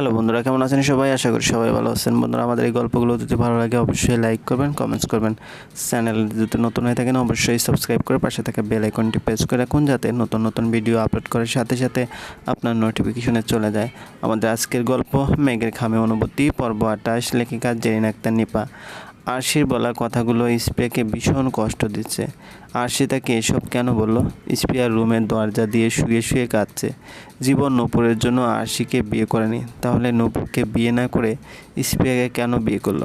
Hello বন্ধুরা, কেমন আছেন সবাই? আশা করি সবাই ভালো আছেন। বন্ধুরা, আমাদের এই গল্পগুলো যদি ভালো লাগে, অবশ্যই লাইক করবেন কমেন্টস করবেন। চ্যানেল যদি নতুন হয়ে থাকেন, অবশ্যই সাবস্ক্রাইব করে পাশে থাকা বেল আইকনটি প্রেস করে রাখুন, যাতে নতুন নতুন ভিডিও আপলোড করার সাথে সাথে আপনার নোটিফিকেশনে চলে যায়। আমাদের আজকের গল্প, মেঘের খামে অনুভূতি, পর্ব আটাশ লেখিকা জেরিন আক্তার নিপা। আরশির বলা কথাগুলো স্প্রেকে ভীষণ কষ্ট দিচ্ছে। আরশি তাকে এসব কেন বলল? স্প্রিয়ার রুমের দরজা দিয়ে শুয়ে শুয়ে কাঁদছে। জীবন নূপুরের জন্য আরশিকে বিয়ে করেনি। তাহলে নূপুরকে বিয়ে না করে স্প্রিয়াকে কেন বিয়ে করল?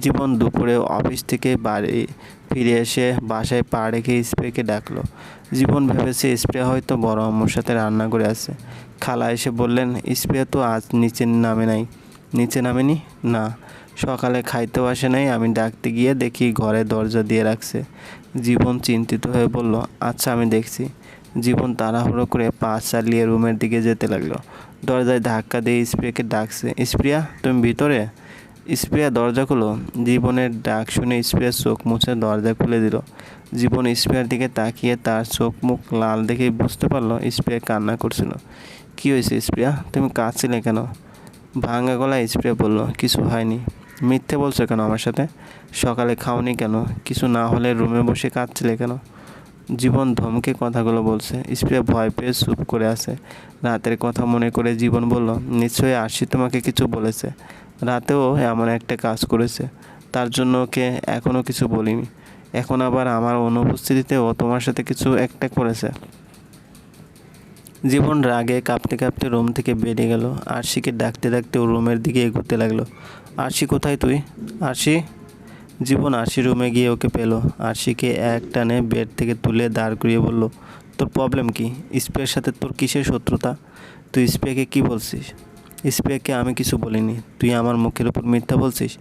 জীবন দুপুরে অফিস থেকে বাড়ি ফিরে এসে বাসায় পা রেখে স্প্রেকে ডাকলো। জীবন ভেবেছে স্প্রে হয়তো বড় আম্মুর সাথে রান্না করে আছে। খালা এসে বললেন স্প্রে তো আজ নিচে নামে নাই। নিচে নামেনি? না। সকালে খাইতেও আসে নাই, আমি ডাকতে গিয়ে দেখি ঘরে দরজা দিয়ে রাখছে। জীবন চিন্তিত হয়ে বলল আচ্ছা আমি দেখছি। জীবন তাড়াহুড়ো করে পা চালিয়ে রুমের দিকে যেতে লাগল। দরজায় ধাক্কা দিয়ে স্প্রিয়াকে ডাকছে, স্প্রিয়া, তুমি ভিতরে? স্প্রিয়া দরজা খুলো জীবনের ডাক শুনে স্প্রিয়ার চোখ মুছে দরজা খুলে দিল। জীবন স্প্রিয়ার দিকে তাকিয়ে তার চোখ মুখ লাল দেখে বুঝতে পারল, স্প্রিয়া কান্না করছিল। কী হয়েছে স্প্রিয়া? তুমি কাঁদছিলে কেন? ভাঙা গলায় স্প্রে বলল, কিছু হয়নি। মিথ্যে বলছো কেন আমার সাথে? সকালে খাওনি কেন? কিছু না হলে রুমে বসে কাঁদছিলে কেন? জীবন ধমকে কথাগুলো বলছে। স্প্রে ভয় পেয়ে চুপ করে আছে। রাতের কথা মনে করে জীবন বলল, নিশ্চয়ই আশি তোমাকে কিছু বলেছে। রাতেও এমন একটা কাজ করেছে। তার জন্য ওকে এখনও কিছু বলিনি। এখন আবার আমার অনুপস্থিতিতেও তোমার সাথে কিছু একটা করেছে। জীবন রাগে কাঁপতে কাঁপতে রুম থেকে বেরিয়ে গেল। আরশিকে ডাকতে ডাকতে ও রুমের দিকে এগোতে লাগল। আরশি, কোথায় তুই? আরশি? জীবন আরশি রুমে গিয়ে ওকে পেল। আরশিকে এক টানে বেড থেকে তুলে দাঁড় করিয়ে বলল, তোর প্রবলেম কি? স্প্রের সাথে তোর কিসের শত্রুতা? তুই স্প্রেকে কি বলছিস? স্প্রেকে আমি কিছু বলিনি। তুই আমার মুখের উপর মিথ্যা বলছিস?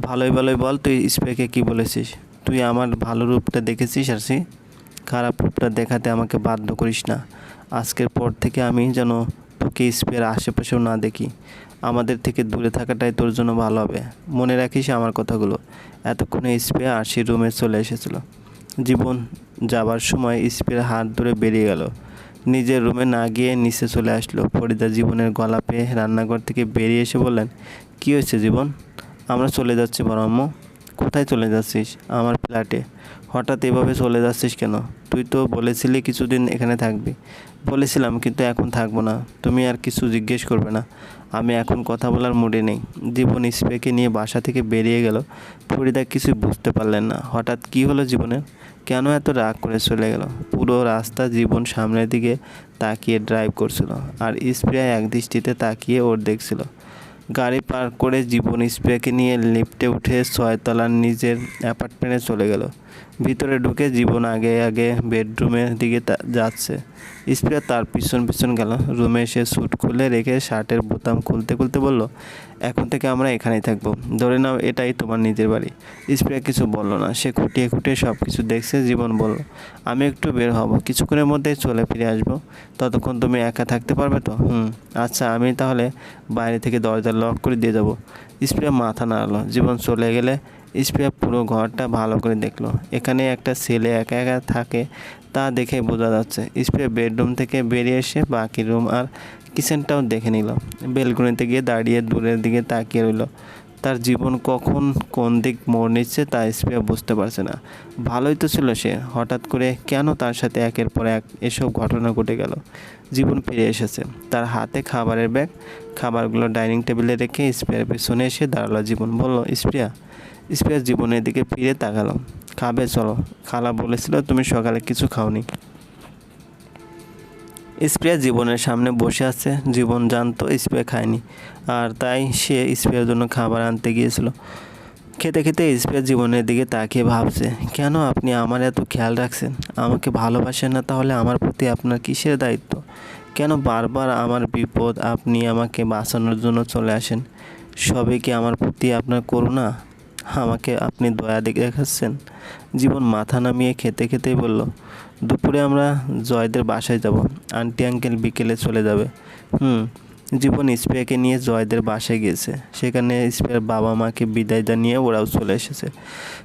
ভালোই ভালোই বল, তুই স্প্রেকে কি বলেছিস? তুই আমার ভালো রূপটা দেখেছিস, আরশি? খারাপ রূপটা দেখাতে আমাকে বাধ্য করিস না। আজকের পর থেকে আমি যেন তোকে স্পের আশেপাশেও না দেখি। আমাদের থেকে দূরে থাকাটাই তোর জন্য ভালো হবে। মনে রাখিস আমার কথাগুলো। এতক্ষণে স্প্রে আশির রুমে চলে এসেছিল। জীবন যাবার সময় স্প্রের হাত ধরে বেরিয়ে গেল। নিজের রুমে না গিয়ে নিচে চলে আসলো। ফরিদা জীবনের গলা পেয়ে রান্নাঘর থেকে বেরিয়ে এসে বললেন, কী হয়েছে জীবন? আমরা চলে যাচ্ছি বড়ম্ম কোথায় চলে যাচ্ছিস আমার ফ্ল্যাটে হঠাৎ এভাবে চলে যাচ্ছিস কেন? তুই তো বলেছিলি কিছুদিন এখানে থাকবি। বলেছিলাম কিন্তু এখন থাকব না। তুমি আর কিছু জিজ্ঞেস করবে না। আমি এখন কথা বলার মুডে নেই। জীবন স্প্রেকে নিয়ে বাসা থেকে বেরিয়ে গেল। ফরিদা কিছুই বুঝতে পারলেন না। হঠাৎ কী হলো জীবনে? কেন এত রাগ করে চলে গেল? পুরো রাস্তা জীবন সামনের দিকে তাকিয়ে ড্রাইভ করছিল। আর স্প্রে এক দৃষ্টিতে তাকিয়ে ওর দেখছিল। গাড়ি পার্ক করে জীবন স্প্রেকে নিয়ে লিফটে উঠে ছয়তলার নিজের অ্যাপার্টমেন্টে চলে গেল। ভিতরে ঢুকে জীবন আগে আগে বেডরুমের দিকে যাচ্ছে। স্প্রে তার পিছন পিছন গেল। রুমে এসে স্যুট খুলে রেখে শার্টের বোতাম খুলতে খুলতে বলল এখন থেকে আমরা এখানেই থাকব। ধরে নাও এটাই তোমার নিজের বাড়ি। স্প্রে কিছু বলল না, সে খুঁটিয়ে খুঁটিয়ে সব কিছু দেখছে, জীবন বলল, আমি একটু বের হব, কিছুক্ষণের মধ্যেই চলে ফিরে আসব। ততক্ষণ তুমি একা থাকতে পারবে তো? হুম আচ্ছা আমি তাহলে বাইরে থেকে দরজা লক করে দিয়ে যাব। স্প্রে মাথা নাড়ালো, জীবন চলে গেলে স্প্রে পুরো ঘরটা ভালো করে দেখল। এখানে একটা ছেলে একা একা থাকে তা দেখে বোঝা যাচ্ছে স্প্রে বেডরুম থেকে বেরিয়ে এসে বাকি রুম আর কিচেনটাও দেখে নিল। বেলকনিতে গিয়ে দাঁড়িয়ে দূরের দিকে তাকিয়ে রইল। তার জীবন কখন কোন দিক মোড় নিচ্ছে তা স্প্রে বুঝতে পারছে না। ভালোই তো ছিল সে। হঠাৎ করে কেন তার সাথে একের পর এক এসব ঘটনা ঘটে গেল? জীবন ফিরে এসেছে। তার হাতে খাবারের ব্যাগ। খাবারগুলো ডাইনিং টেবিলে রেখে স্প্রেয়ার পেছনে এসে দাঁড়াল জীবন। বলল স্প্রিয়া স্প্রিয়া জীবনের দিকে ফিরে তাকালো খাবে, চলো। খালা বলেছিল, তুমি সকালে কিছু খাওনি। স্প্রে জীবনের সামনে বসে আছে, জীবন জানতো স্প্রে খায়নি। আর তাই সে স্প্রের জন্য খাবার আনতে গিয়েছিল। খেতে খেতে স্প্রে জীবনের দিকে তাকিয়ে ভাবছে, কেন আপনি আমার এত খেয়াল রাখছেন? আমাকে ভালোবাসেন না তাহলে আমার প্রতি আপনার কিসের দায়িত্ব? কেন বারবার আমার বিপদ আপনি আমাকে বাঁচানোর জন্য চলে আসেন? সবে কি আমার প্রতি আপনার করুণা? আমাকে আপনি দয়া দেখে দেখাচ্ছেন জীবন মাথা নামিয়ে খেতে খেতেই বলল, দুপুরে আমরা জয়দের বাসায় যাব। আন্টি, আঙ্কেল বিকেলে চলে যাবে। হুম, জীবন স্প্রেকে নিয়ে জয়দের বাসায় গিয়েছে। সেখানে স্প্রের বাবা মাকে বিদায় জানিয়ে ওরাও চলে এসেছে।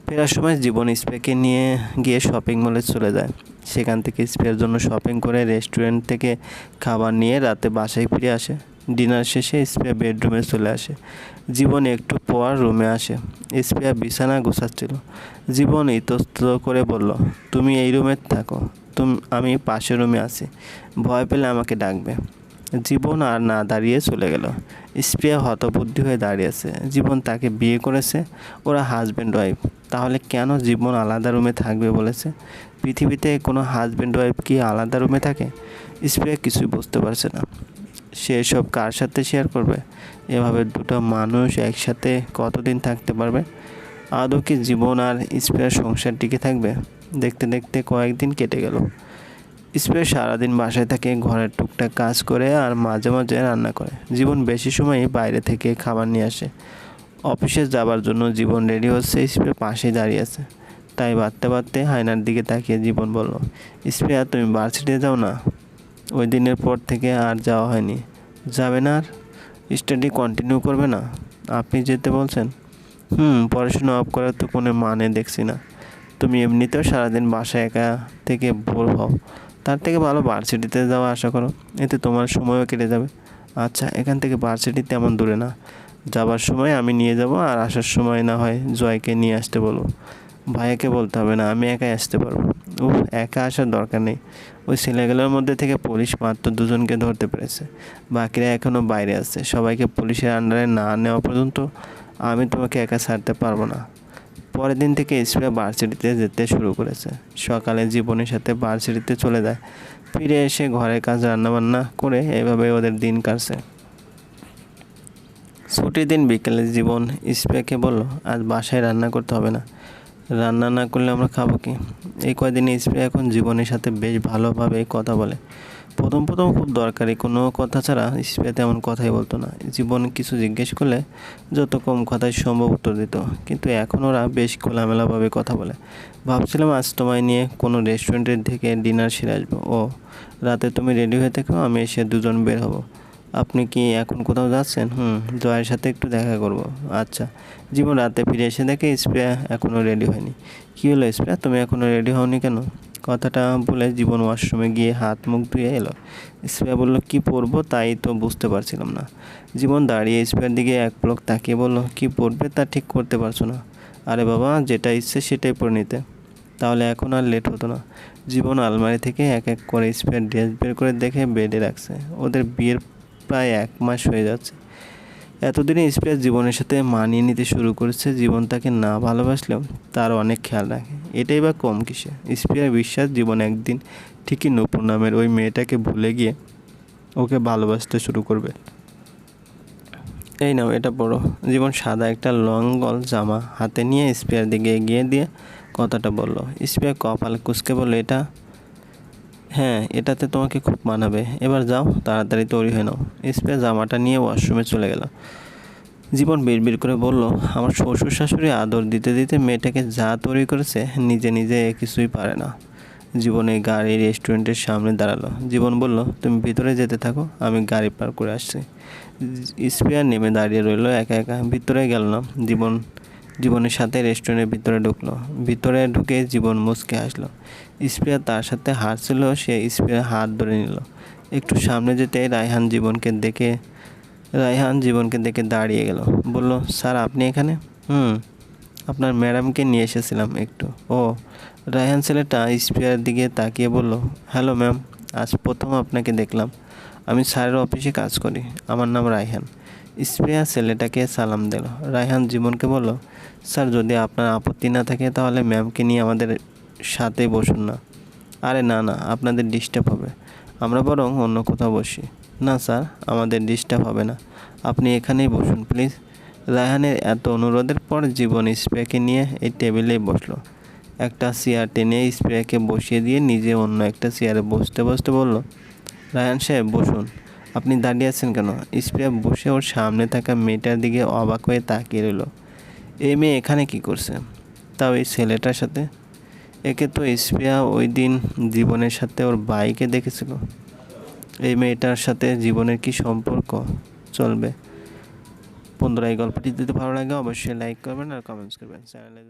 ফেরার সময় জীবন স্প্রেকে নিয়ে গিয়ে শপিং মলে চলে যায়। সেখান থেকে স্প্রের জন্য শপিং করে রেস্টুরেন্ট থেকে খাবার নিয়ে রাতে বাসায় ফিরে আসে। ডিনার শেষে স্প্রিয়া বেডরুমে চলে আসে। জীবন একটু পর রুমে আসে। স্প্রিয়া বিছানা গোছাচ্ছিল। জীবন ইতস্ত করে বলল, তুমি এই রুমে থাকো। তুমি, আমি পাশের রুমে আছি। ভয় পেলে আমাকে ডাকবে। জীবন আর না দাঁড়িয়ে চলে গেল। স্প্রিয়া হতবুদ্ধি হয়ে দাঁড়িয়েছে। জীবন তাকে বিয়ে করেছে। ওরা হাজব্যান্ড ওয়াইফ তাহলে কেন জীবন আলাদা রুমে থাকবে বলেছে? পৃথিবীতে কোনো হাজব্যান্ড ওয়াইফ কি আলাদা রুমে থাকে? স্প্রিয়া কিছুই বুঝতে পারছে না। সে সব কার সাথে শেয়ার করবে? এভাবে দুটো মানুষ একসাথে কতদিন থাকতে পারবে? আদৌ কি জীবন আর স্প্রিয়ার সংসার টিকে থাকবে? দেখতে দেখতে কয়েকদিন কেটে গেল। স্প্রে সারাদিন বাসায় থাকে, ঘরের টুকটাক কাজ করে আর মাঝে মাঝে রান্না করে। জীবন বেশি সময়ই বাইরে থেকে খাবার নিয়ে আসে। অফিসে যাবার জন্য জীবন রেডি হচ্ছে স্প্রে পাশেই দাঁড়িয়ে আছে। তাই বাড়তে বাড়তে হায়নার দিকে তাকিয়ে জীবন বলল স্প্রে তুমি ভার্সিটিতে যাও না? ওই দিনের পর থেকে আর যাওয়া হয়নি। যাবে না আর? স্টাডি কন্টিনিউ করবে না? আপনি যেতে বলছেন। হুম, পড়াশোনা অফ করার তো কোনো মানে দেখছি না। তুমি এমনিতেও সারাদিন বাসায় একা থেকে বোর হও। তার থেকে ভালো ভার্সিটিতে যাওয়া আশা করো। এতে তোমার সময়ও কেটে যাবে। আচ্ছা এখান থেকে ভার্সিটি তেমন দূরে না। যাবার সময় আমি নিয়ে যাব আর আসার সময় না হয় জয়কে নিয়ে আসতে বলব। ভাইয়াকে বলতে হবে না, আমি একাই আসতে পারব। ও একা আসার দরকার নেই। ওই ছেলেগুলোর মধ্যে থেকে পুলিশ মাত্র দুজনকে ধরতে পেরেছে। বাকিরা এখনও বাইরে আছে। সবাইকে পুলিশের আন্ডারে না নেওয়া পর্যন্ত আমি তোমাকে একা ছাড়তে পারব না। পরের দিন থেকে স্প্রে বার্সিটিতে যেতে শুরু করেছে। সকালে জীবনের সাথে ভার্সিটিতে চলে যায়। ফিরে এসে ঘরের কাজ রান্নাবান্না করে এভাবে ওদের দিন কাটছে। ছুটির দিন বিকেলে জীবন স্প্রেকে বলল, আজ বাসায় রান্না করতে হবে না। রান্না না করলে আমরা খাব কি? এই কয়দিনে স্প্রে এখন জীবনের সাথে বেশ ভালোভাবে কথা বলে। প্রথম প্রথম খুব দরকারি, কোনো কথা ছাড়া স্প্রে তেমন কথাই বলতো না। জীবন কিছু জিজ্ঞেস করলে যত কম কথাই সম্ভব উত্তর দিত। কিন্তু এখন ওরা বেশ খোলামেলাভাবে কথা বলে। ভাবছিলাম আজ তোমায় নিয়ে কোনো রেস্টুরেন্টের থেকে ডিনার সেরে আসব। ও, রাতে তুমি রেডি হয়ে থেকো, আমি এসে দুজন বের হব। আপনি কি এখন কোথাও যাচ্ছেন? হুম, জয়ের সাথে একটু দেখা করব। আচ্ছা জীবন রাতে ফিরে এসে দেখে স্প্রে এখনও রেডি হয়নি। কী হলো স্প্রে? তুমি এখনও রেডি হওনি কেন? কথাটা বলে জীবন ওয়াশরুমে গিয়ে হাত মুখ ধুয়ে এলো। স্প্রে বলল, কি পরবো? তাই তো বুঝতে পারছিলাম না। জীবন দাঁড়িয়ে স্প্রের দিকে এক পলক তাকিয়ে বলল, কি পরবে তা ঠিক করতে পারছ না। আরে বাবা, যেটা ইচ্ছে সেটাই পরে নিতে। তাহলে এখন আর লেট হতো না। জীবন আলমারি থেকে এক এক করে স্প্রে ড্রেস বের করে দেখে বেডে রাখছে। ওদের বিয়ের প্রায় এক মাস হয়ে যাচ্ছে। এতদিনে স্প্রে জীবনের সাথে মানিয়ে নিতে শুরু করেছে। জীবন তাকে না ভালোবাসলেও তার অনেক খেয়াল রাখে। এটাই বা কম কিসে? স্প্রিয়ার বিশ্বাস জীবন একদিন ঠিকই নূপুর নামের ওই মেয়েটাকে ভুলে গিয়ে ওকে ভালোবাসতে শুরু করবে। এই নাও, এটা পড়ো। জীবন সাদা একটা লং গল জামা হাতে নিয়ে স্প্রেয়ার দিকে এগিয়ে দিয়ে কথাটা বলল। স্প্রেয়ার কপাল কুচকে বলল, এটা হ্যাঁ এটাতে তোমাকে খুব মানাবে। এবার যাও, তাড়াতাড়ি তৈরি হয়ে নাও। স্প্রে জামাটা নিয়ে ওয়াশরুমে চলে গেল। জীবন বিড়বিড় করে বলল, আমার শ্বশুর শাশুড়ি আদর দিতে দিতে মেয়েটাকে যা তৈরি করেছে, নিজে নিজে কিছুই পারে না। জীবনে গাড়ি রেস্টুরেন্টের সামনে দাঁড়াল। জীবন বলল, তুমি ভিতরে যেতে থাকো, আমি গাড়ি পার করে আসছি। স্পেয়ার নেমে দাঁড়িয়ে রইল, একা একা ভিতরে গেল না। জীবন জীবনের সাথে রেস্টুরেন্টের ভিতরে ঢুকলো। ভিতরে ঢুকে জীবন মুচকে আসলো স্প্রিয়া তার সাথে হাঁটছিল সে স্প্রিয়ার হাত ধরে নিল। একটু সামনে যেতে রায়হান জীবনকে দেখে, রায়হান জীবনকে দেখে দাঁড়িয়ে গেল। বলল, স্যার, আপনি এখানে? হুম, আপনার ম্যাডামকে নিয়ে এসেছিলাম একটু। ও। রায়হান ছেলেটা স্প্রিয়ার দিকে তাকিয়ে বলল, হ্যালো ম্যাম, আজ প্রথম আপনাকে দেখলাম। আমি স্যারের অফিসে কাজ করি। আমার নাম রায়হান। স্প্রিয়া ছেলেটাকে সালাম দিল। রায়হান জীবনকে বলল, স্যার, যদি আপনার আপত্তি না থাকে তাহলে ম্যামকে নিয়ে আমাদের সাথে বসুন না। আরে না না, আপনাদের ডিস্টার্ব হবে। আমরা বরং অন্য কোথাও বসি। না, স্যার, আমাদের ডিস্টার্ব হবে না। আপনি এখানেই বসুন, প্লিজ। রায়হানের এত অনুরোধের পর জীবন স্প্রেকে নিয়ে এই টেবিলেই বসল। একটা চেয়ার টেনে স্প্রেকে বসিয়ে দিয়ে নিজে অন্য একটা চেয়ারে বসতে বসতে বলল, রায়হান সাহেব, বসুন। আপনি দাঁড়িয়ে আছেন কেন? স্প্রে বসে ওর সামনে থাকা মেয়েটার দিকে অবাক হয়ে তাকিয়ে রইল। এই মেয়ে এখানে কি করছে? তাও এই ছেলেটার সাথে? একে তো স্প্রিয়া ওই দিন জীবনের সাথে ওর বাইকে দেখেছিল এই মেয়েটার সাথে জীবনের কি সম্পর্ক চলবে? বন্ধুরা, এই গল্পটি যদি ভালো লাগে, অবশ্যই লাইক করবেন আর কমেন্টস করবেন। চ্যানেলে